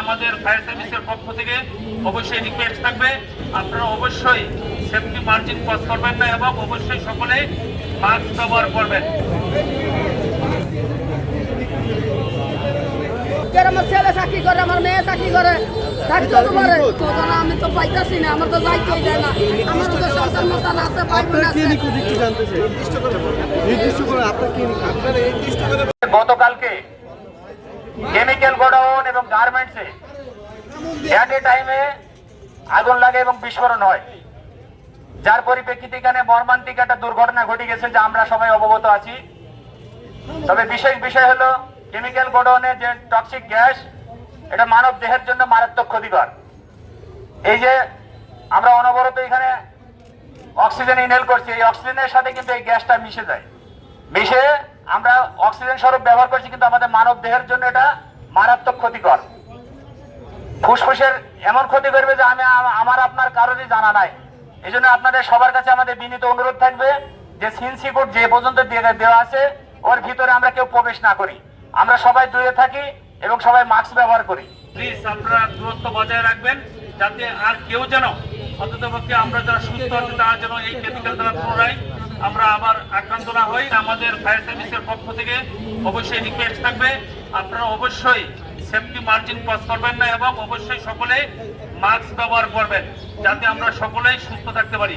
আমাদের ফায়ার সার্ভিসের পক্ষ থেকে অবশ্যই রিকোয়েস্ট থাকবে। আপনারা অবশ্যই সেফটি মার্জিন ক্রস করবেন না এবং অবশ্যই সকলে মাস্ক ব্যবহার করবেন। আমার ছেলে চাকরি করে আমার মেয়ে চাকরি করে থাকতে তো পারে। তখন আমি তো পাইতাছি না আমার তো যাইতেই দেয় না। আমার তো সন্তান মতান আছে ভাই বোন আপনার কি আছে নিখোঁজ একটু জানতে চাই। নির্দিষ্ট করে আপনার কি আপনার নির্দিষ্ট করে গতকালকে কেমিক্যাল গোডাউন গার্মেন্টসে অ্যাট এ টাইমে আগুন লাগে এবং বিস্ফোরণ হয়। যার পরিপ্রেক্ষিতে এখানে মর্মান্তিক একটা দুর্ঘটনা ঘটে গেছে যা আমরা সবাই অবগত আছি। তবে বিশেষ বিষয় হলো কেমিক্যাল গোডাউনের যে টক্সিক গ্যাস এটা মানব দেহের জন্য মারাত্মক ক্ষতিকর। এই যে আমরা অনবরত এখানে অক্সিজেন ইনহেল করছি, এই অক্সিজেনের সাথে কিন্তু এই গ্যাসটা মিশে যায়। মিশে আমরা অক্সিজেন স্বরূপ ব্যবহার করছি, কিন্তু আমাদের মানব দেহের জন্য এটা মারাত্মক ক্ষতিকর। ফুসফুসের এমন ক্ষতি করবে যে আমি আমার আপনার কারোরই জানা নাই। এই জন্য আপনাদের সবার কাছে আমাদের বিনীত অনুরোধ থাকবে যে সিনসিকুট যে পর্যন্ত দেওয়া আছে, ওর ভিতরে আমরা কেউ প্রবেশ না করি। আমরা সবাই দূরে থাকি এবং সবাই মাস্ক ব্যবহার করি। প্লিজ আপনারা দূরত্ব বজায় রাখবেন, যাতে আর কেউ যেন অন্ততপক্ষে আমরা যারা সুস্থ আছে, তারা যেন এই কেমিক্যাল দ্বারা পুনরায় আমরা আবার আক্রান্ত না হই। আমাদের ফায়ার সার্ভিসের পক্ষ থেকে অবশ্যই রিকোয়েস্ট থাকবে। আপনারা অবশ্যই সেফটি মার্জিন ক্রস করবেন না এবং অবশ্যই সকলে মাস্ক ব্যবহার করবেন, যাতে আমরা সকলেই সুস্থ থাকতে পারি।